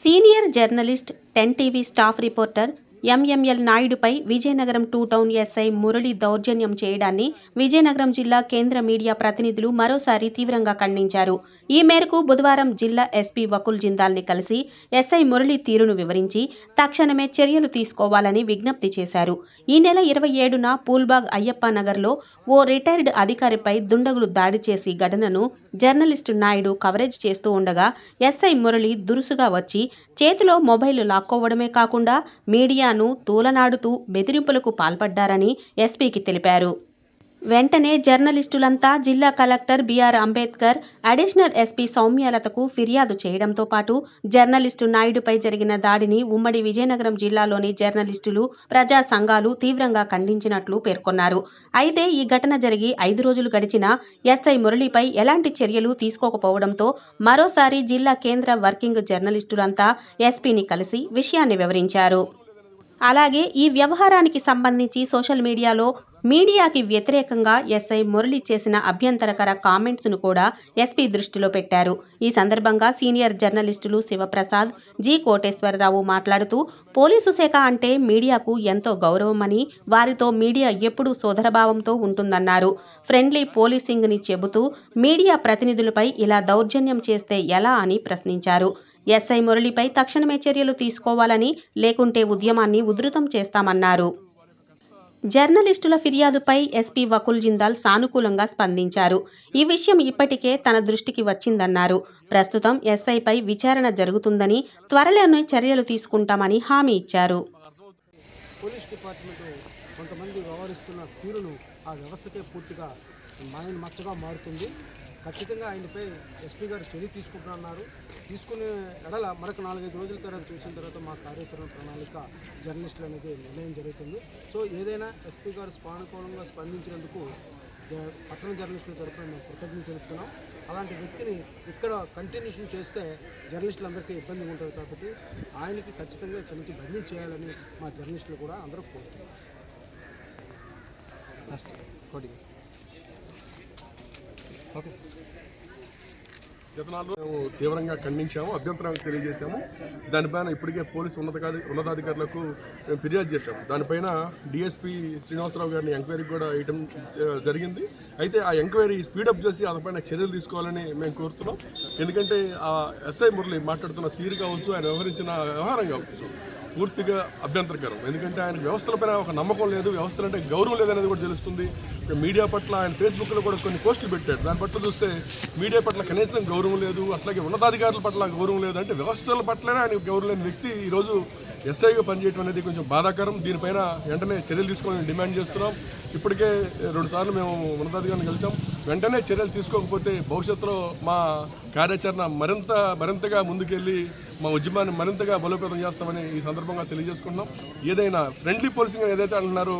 Senior journalist ten TV staff reporter MML నాయుడుపై Vizianagaram two town SI Murali దౌర్జన్యం చేయడాన్ని విజయనగరం జిల్లా కేంద్ర మీడియా ప్రతినిధులు మరోసారి తీవ్రంగా ఖండించారు. ఈ మేరకు బుధవారం జిల్లా ఎస్పీ వకుల్ జిందాల్ని కలిసి ఎస్ఐ మురళి తీరును వివరించి తక్షణమే చర్యలు తీసుకోవాలని విజ్ఞప్తి చేశారు. ఈ నెల ఇరవై ఏడున పూల్బాగ్ అయ్యప్ప నగర్లో ఓ రిటైర్డ్ అధికారిపై దుండగులు దాడి చేసి ఘటనను జర్నలిస్టు నాయుడు కవరేజ్ చేస్తూ ఉండగా ఎస్ఐ మురళి దురుసుగా వచ్చి చేతిలో మొబైల్ లాక్కోవడమే కాకుండా మీడియాను తూలనాడుతూ బెదిరింపులకు పాల్పడ్డారని ఎస్పీకి తెలిపారు. వెంటనే జర్నలిస్టులంతా జిల్లా collector BR Ambedkar additional SP సౌమ్యలతకు ఫిర్యాదు చేయడంతో పాటు జర్నలిస్టు నాయుడుపై జరిగిన దాడిని ఉమ్మడి విజయనగరం జిల్లాలోని జర్నలిస్టులు ప్రజా సంఘాలు తీవ్రంగా ఖండించినట్లు పేర్కొన్నారు. అయితే ఈ ఘటన జరిగి ఐదు రోజులు గడిచినా ఎస్ఐ మురళిపై ఎలాంటి చర్యలు తీసుకోకపోవడంతో మరోసారి జిల్లా కేంద్ర వర్కింగ్ జర్నలిస్టులంతా ఎస్పీని కలిసి విషయాన్ని వివరించారు. అలాగే ఈ వ్యవహారానికి సంబంధించి సోషల్ మీడియాలో మీడియాకి వ్యతిరేకంగా ఎస్ఐ మురళి చేసిన అభ్యంతరకర కామెంట్స్ను కూడా ఎస్పీ దృష్టిలో పెట్టారు. ఈ సందర్భంగా సీనియర్ జర్నలిస్టులు శివప్రసాద్ జి కోటేశ్వరరావు మాట్లాడుతూ పోలీసు శాఖ అంటే మీడియాకు ఎంతో గౌరవమని వారితో మీడియా ఎప్పుడూ సోదరభావంతో ఉంటుందన్నారు. ఫ్రెండ్లీ పోలీసింగ్ని చెబుతూ మీడియా ప్రతినిధులపై ఇలా దౌర్జన్యం చేస్తే ఎలా అని ప్రశ్నించారు. ఎస్ఐ మురళిపై తక్షణమే చర్యలు తీసుకోవాలని లేకుంటే ఉద్యమాన్ని ఉధృతం చేస్తామన్నారు. జర్నలిస్టుల ఫిర్యాదుపై ఎస్పీ వకుల్ జిందాల్ సానుకూలంగా స్పందించారు. ఈ విషయం ఇప్పటికే తన దృష్టికి వచ్చిందన్నారు. ప్రస్తుతం ఎస్ఐపై విచారణ జరుగుతుందని త్వరలోనే చర్యలు తీసుకుంటామని హామీ ఇచ్చారు. పోలీస్ డిపార్ట్మెంట్ కొంతమంది వ్యవహరిస్తున్న తీరును ఆ వ్యవస్థకే పూర్తిగా ఆయన మచ్చగా మారుతుంది. ఖచ్చితంగా ఆయనపై ఎస్పీ గారు చర్య తీసుకుంటున్నారు తీసుకునే ఎడల మరొక నాలుగైదు రోజుల తర్వాత చూసిన తర్వాత మా కార్యాచరణ ప్రణాళిక జర్నలిస్టులు అనేది నిర్ణయం జరుగుతుంది. సో ఏదైనా ఎస్పీ గారు స్పానుకూలంగా స్పందించినందుకు జ- పట్టణ జర్నలిస్టుల తరఫున మేము కృతజ్ఞత తెలుపుతున్నాం. అలాంటి వ్యక్తిని ఇక్కడ కంటిన్యూషన్ చేస్తే జర్నలిస్టులందరికీ ఇబ్బంది ఉంటుంది కాబట్టి ఆయనకి ఖచ్చితంగా ఇక్కడి బదిలీ చేయాలని మా జర్నలిస్టులు కూడా అందరూ కోరుతున్నారు. నెక్స్ట్ ಓಕೆ ಸರ್ గతనాల్లో మేము తీవ్రంగా ఖండించాము అభ్యంతరం తెలియజేశాము. దానిపైన ఇప్పటికే పోలీసు ఉన్నతాధి ఉన్నతాధికారులకు మేము ఫిర్యాదు చేశాము. దానిపైన డిఎస్పీ శ్రీనివాసరావు గారిని ఎంక్వైరీ కూడా వేయటం జరిగింది. అయితే ఆ ఎంక్వైరీ స్పీడప్ చేసి అతనిపైన చర్యలు తీసుకోవాలని మేము కోరుతున్నాం. ఎందుకంటే ఆ ఎస్ఐ మురళి మాట్లాడుతున్న తీరు కావచ్చు ఆయన వ్యవహరించిన వ్యవహారం కావచ్చు పూర్తిగా అభ్యంతరకరం. ఎందుకంటే ఆయన వ్యవస్థలపైన ఒక నమ్మకం లేదు వ్యవస్థలు అంటే గౌరవం లేదనేది కూడా తెలుస్తుంది. మీడియా పట్ల ఆయన ఫేస్బుక్లో కూడా కొన్ని పోస్టులు పెట్టాడు దాని పట్ల చూస్తే మీడియా పట్ల కనీసం గౌరవం లేదు అట్లాగే ఉన్నతాధికారుల పట్ల గౌరవం లేదు అంటే వ్యవస్థల పట్లనే ఆయన గౌరవం లేని వ్యక్తి ఈరోజు ఎస్ఐగా పనిచేయడం అనేది కొంచెం బాధాకరం. దీనిపైన వెంటనే చర్యలు తీసుకోవాలని డిమాండ్ చేస్తున్నాం. ఇప్పటికే రెండుసార్లు మేము ఉన్నతాధికారులను కలిసాం వెంటనే చర్యలు తీసుకోకపోతే భవిష్యత్తులో మా కార్యాచరణ మరింత మరింతగా ముందుకెళ్ళి మా ఉద్యమాన్ని మరింతగా బలోపేతం చేస్తామని ఈ సందర్భంగా తెలియజేసుకుంటున్నాం. ఏదైనా ఫ్రెండ్లీ పోలీసింగ్ ఏదైతే అంటున్నారో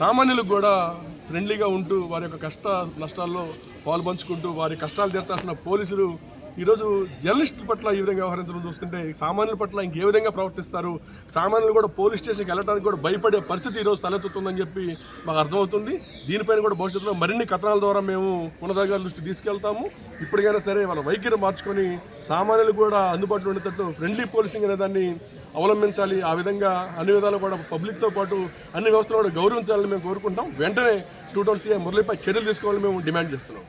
సామాన్యులకు కూడా ఫ్రెండ్లీగా ఉంటూ వారి యొక్క కష్ట నష్టాల్లో పాల్పంచుకుంటూ వారి కష్టాలు తీర్చాల్సిన పోలీసులు ఈరోజు జర్నలిస్టుల పట్ల ఈ విధంగా వ్యవహరించడం చూస్తుంటే సామాన్యుల పట్ల ఇంకే విధంగా ప్రవర్తిస్తారు? సామాన్యులు కూడా పోలీస్ స్టేషన్కి వెళ్ళడానికి కూడా భయపడే పరిస్థితి ఈరోజు తలెత్తుతుందని చెప్పి మాకు అర్థమవుతుంది. దీనిపైన కూడా భవిష్యత్తులో మరిన్ని కథనాల ద్వారా మేము ఉన్నతాధికారుల దృష్టి తీసుకెళ్తాము. ఇప్పటికైనా సరే వాళ్ళ వైఖరి మార్చుకొని సామాన్యులు కూడా అందుబాటులో ఉండేటట్టు ఫ్రెండ్లీ పోలీసింగ్ అనే దాన్ని అవలంబించాలి. ఆ విధంగా అన్ని విధాలు కూడా పబ్లిక్తో పాటు అన్ని వ్యవస్థలు కూడా గౌరవించాలని మేము కోరుకుంటాం. వెంటనే టూ టౌన్ సీఎం మురళిపై చర్యలు తీసుకోవాలని మేము డిమాండ్ చేస్తున్నాం.